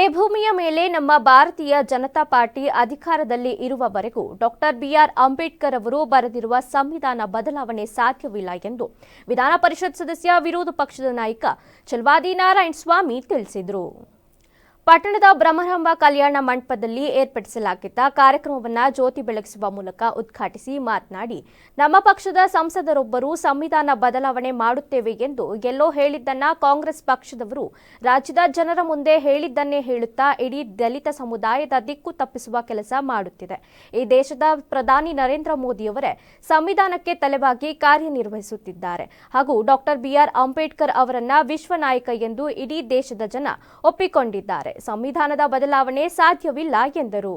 ಈ ಭೂಮಿಯ ಮೇಲೆ ನಮ್ಮ ಭಾರತೀಯ ಜನತಾ ಪಾರ್ಟಿ ಅಧಿಕಾರದಲ್ಲಿ ಇರುವವರೆಗೂ ಡಾಕ್ಟರ್ ಬಿಆರ್ ಅಂಬೇಡ್ಕರ್ ಅವರು ಬರೆದಿರುವ ಸಂವಿಧಾನ ಬದಲಾವಣೆ ಸಾಧ್ಯವಿಲ್ಲ ಎಂದು ವಿಧಾನ ಪರಿಷತ್ ಸದಸ್ಯ ವಿರೋಧ ಪಕ್ಷದ ನಾಯಕ ಚಲ್ವಾದಿ ನಾರಾಯಣ ಸ್ವಾಮಿ ತಿಳಿಸಿದರು. ಪಟ್ಟಣದ ಬ್ರಹ್ಮರಂಭ ಕಲ್ಯಾಣ ಮಂಟಪದಲ್ಲಿ ಏರ್ಪಡಿಸಲಾಗಿದ್ದ ಕಾರ್ಯಕ್ರಮವನ್ನು ಜ್ಯೋತಿ ಬೆಳಗಿಸುವ ಮೂಲಕ ಉದ್ಘಾಟಿಸಿ ಮಾತನಾಡಿ, ನಮ್ಮ ಪಕ್ಷದ ಸಂಸದರೊಬ್ಬರು ಸಂವಿಧಾನ ಬದಲಾವಣೆ ಮಾಡುತ್ತೇವೆ ಎಂದು ಎಲ್ಲೋ ಹೇಳಿದ್ದನ್ನ ಕಾಂಗ್ರೆಸ್ ಪಕ್ಷದವರು, ರಾಜ್ಯದ ಜನರ ಮುಂದೆ ಹೇಳಿದ್ದನ್ನೇ ಹೇಳುತ್ತಾ ಇಡೀ ದಲಿತ ಸಮುದಾಯದ ದಿಕ್ಕು ತಪ್ಪಿಸುವ ಕೆಲಸ ಮಾಡುತ್ತಿದೆ. ಈ ದೇಶದ ಪ್ರಧಾನಿ ನರೇಂದ್ರ ಮೋದಿಯವರೇ ಸಂವಿಧಾನಕ್ಕೆ ತಲೆಬಾಗಿ ಕಾರ್ಯನಿರ್ವಹಿಸುತ್ತಿದ್ದಾರೆ. ಹಾಗೂ ಡಾಕ್ಟರ್ ಬಿಆರ್ ಅಂಬೇಡ್ಕರ್ ಅವರನ್ನ ವಿಶ್ವ ನಾಯಕ ಎಂದು ಇಡೀ ದೇಶದ ಜನ ಒಪ್ಪಿಕೊಂಡಿದ್ದಾರೆ. ಸಂವಿಧಾನದ ಬದಲಾವಣೆ ಸಾಧ್ಯವಿಲ್ಲ ಎಂದರು.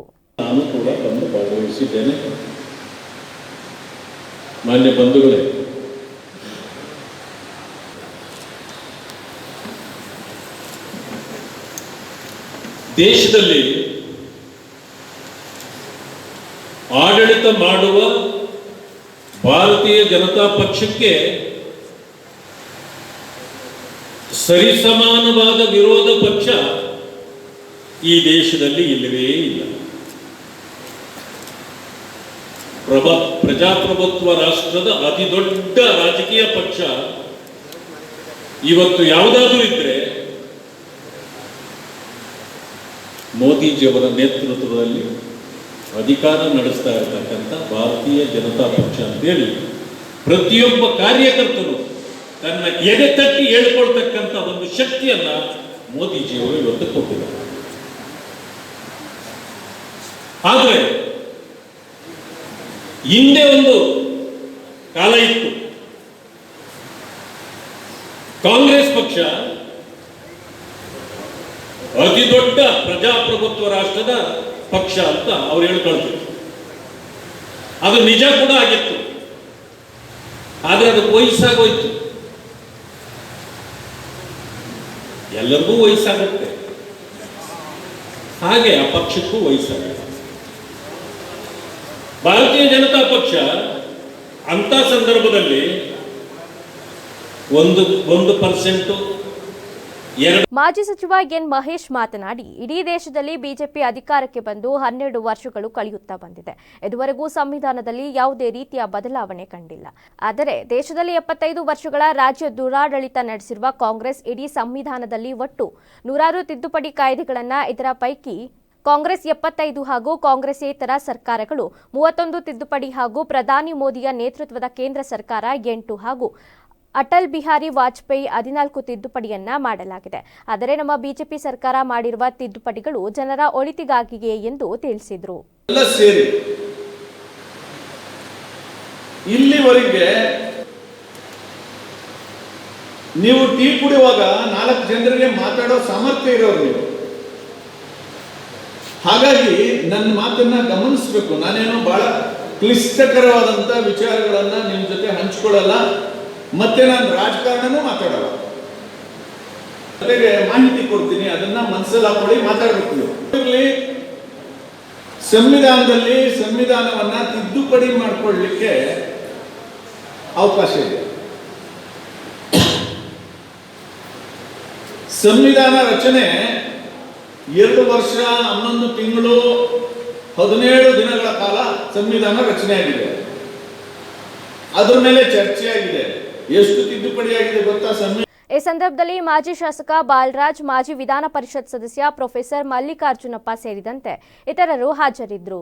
ಮಾನ್ಯ ಬಂಧುಗಳೇ, ದೇಶದಲ್ಲಿ ಆಡಳಿತ ಮಾಡುವ ಭಾರತೀಯ ಜನತಾ ಪಕ್ಷಕ್ಕೆ ಸರಿಸಮಾನವಾದ ವಿರೋಧ ಪಕ್ಷ ಈ ದೇಶದಲ್ಲಿ ಇಲ್ಲವೇ ಇಲ್ಲ. ಪ್ರಭ, ಪ್ರಜಾಪ್ರಭುತ್ವ ರಾಷ್ಟ್ರದ ಅತಿ ದೊಡ್ಡ ರಾಜಕೀಯ ಪಕ್ಷ. ಇವತ್ತು ಯಾವುದಾದ್ರೂ ಇದ್ರೆ ಮೋದಿಜಿಯವರ ನೇತೃತ್ವದಲ್ಲಿ ಅಧಿಕಾರ ನಡೆಸ್ತಾ ಇರತಕ್ಕಂಥ ಭಾರತೀಯ ಜನತಾ ಪಕ್ಷ ಅಂತೇಳಿ ಪ್ರತಿಯೊಬ್ಬ ಕಾರ್ಯಕರ್ತರು ತನ್ನ ಎದೆ ತಟ್ಟಿ ಹೇಳ್ಕೊಳ್ತಕ್ಕಂಥ ಒಂದು ಶಕ್ತಿಯನ್ನ ಮೋದಿಜಿಯವರು ಇವತ್ತು ಕೊಟ್ಟಿದ್ದಾರೆ. ಆದರೆ, ಹಿಂದೆ ಒಂದು ಕಾಲ ಇತ್ತು. ಕಾಂಗ್ರೆಸ್ ಪಕ್ಷ ಅತಿ ದೊಡ್ಡ ಪ್ರಜಾಪ್ರಭುತ್ವ ರಾಷ್ಟ್ರದ ಪಕ್ಷ ಅಂತ ಅವ್ರು ಹೇಳ್ಕೊಳ್ತಿದ್ರು ಅದು ನಿಜ ಕೂಡ ಆಗಿತ್ತು. ಆದ್ರೆ ಅದು ವಯಸ್ಸಾಗೋಯ್ತು. ಎಲ್ಲರಿಗೂ ವಯಸ್ಸಾಗುತ್ತೆ. ಹಾಗೆ ಆ ಪಕ್ಷಕ್ಕೂ ವಯಸ್ಸಾಗುತ್ತೆ ಭಾರತೀಯ ಜನತಾ ಪಕ್ಷ ಅಂತ ಸಂದರ್ಭದಲ್ಲಿ ಒಂದು ಒಂದು ಪರ್ಸೆಂಟು ಮಾಜಿ ಸಚಿವ ಎನ್ ಮಹೇಶ್ ಮಾತನಾಡಿ, ಇಡೀ ದೇಶದಲ್ಲಿ ಬಿಜೆಪಿ ಅಧಿಕಾರಕ್ಕೆ ಬಂದು ಹನ್ನೆರಡು ವರ್ಷಗಳು ಕಳೆಯುತ್ತಾ ಬಂದಿದೆ. ಇದುವರೆಗೂ ಸಂವಿಧಾನದಲ್ಲಿ ಯಾವುದೇ ರೀತಿಯ ಬದಲಾವಣೆ ಕಂಡಿಲ್ಲ. ಆದರೆ ದೇಶದಲ್ಲಿ ಎಪ್ಪತ್ತೈದು ವರ್ಷಗಳ ರಾಜ್ಯ ದುರಾಡಳಿತ ನಡೆಸಿರುವ ಕಾಂಗ್ರೆಸ್ ಇಡೀ ಸಂವಿಧಾನದಲ್ಲಿ ಒಟ್ಟು ನೂರಾರು ತಿದ್ದುಪಡಿ ಕಾಯ್ದೆಗಳನ್ನು ಇದರ ಪೈಕಿ ಕಾಂಗ್ರೆಸ್ ಎಪ್ಪತ್ತೈದು ಹಾಗೂ ಕಾಂಗ್ರೆಸ್ಯೇತರ ಸರ್ಕಾರಗಳು ಮೂವತ್ತೊಂದು ತಿದ್ದುಪಡಿ ಹಾಗೂ ಪ್ರಧಾನಿ ಮೋದಿಯ ನೇತೃತ್ವದ ಕೇಂದ್ರ ಸರ್ಕಾರ ಎಂಟು ಹಾಗೂ ಅಟಲ್ ಬಿಹಾರಿ ವಾಜಪೇಯಿ ಹದಿನಾಲ್ಕು ತಿದ್ದುಪಡಿಯನ್ನ ಮಾಡಲಾಗಿದೆ. ಆದರೆ ನಮ್ಮ ಬಿಜೆಪಿ ಸರ್ಕಾರ ಮಾಡಿರುವ ತಿದ್ದುಪಡಿಗಳು ಜನರ ಒಳಿತಿಗಾಗಿಯೇ ಎಂದು ತಿಳಿಸಿದರು. ಇಲ್ಲಿವರೆಗೆ ನೀವು ಟೀ ಕುಡಿಯುವಾಗ ನಾಲ್ಕು ಜನರಿಗೆ ಮಾತಾಡೋ ಸಾಮರ್ಥ್ಯ ಇರೋರು ನೀವು. ಹಾಗಾಗಿ ನನ್ನ ಮಾತನ್ನ ಗಮನಿಸಬೇಕು. ನಾನೇನೋ ಬಹಳ ಕ್ಲಿಷ್ಟಕರವಾದಂತ ವಿಚಾರಗಳನ್ನ ನಿಮ್ಮ ಜೊತೆ ಹಂಚ್ಕೊಳ್ಳಲ್ಲ. ಮತ್ತೆ ನಾನು ರಾಜಕಾರಣನೂ ಮಾತಾಡಲ್ಲ. ಜೊತೆಗೆ ಮಾಹಿತಿ ಕೊಡ್ತೀನಿ, ಅದನ್ನ ಮನಸ್ಸಲ್ಲಿ ಹಾಕೊಳ್ಳಿ ಮಾತಾಡ್ಬೇಕು ಸಂವಿಧಾನದಲ್ಲಿ ಸಂವಿಧಾನವನ್ನ ತಿದ್ದುಪಡಿ ಮಾಡಿಕೊಳ್ಳಲಿಕ್ಕೆ ಅವಕಾಶ ಇದೆ. ಸಂವಿಧಾನ ರಚನೆ ಎರಡು ವರ್ಷ, ಹನ್ನೊಂದು ತಿಂಗಳು, ಹದಿನೇಳು ದಿನಗಳ ಕಾಲ ಸಂವಿಧಾನ ರಚನೆಯಾಗಿದೆ ಅದರ ಮೇಲೆ ಚರ್ಚೆ ಆಗಿದೆ. ಎಷ್ಟು ತಿದ್ದುಪಡಿ ಆಗಿದೆ ಗೊತ್ತಾ ಸಂವಿಧಾನ ಈ ಸಂದರ್ಭದಲ್ಲಿ ಮಾಜಿ ಶಾಸಕ ಬಾಲರಾಜ್, ಮಾಜಿ ವಿಧಾನ ಪರಿಷತ್ ಸದಸ್ಯ ಪ್ರೊಫೆಸರ್ ಮಲ್ಲಿಕಾರ್ಜುನಪ್ಪ ಸೇರಿದಂತೆ ಇತರರು ಹಾಜರಿದ್ದರು.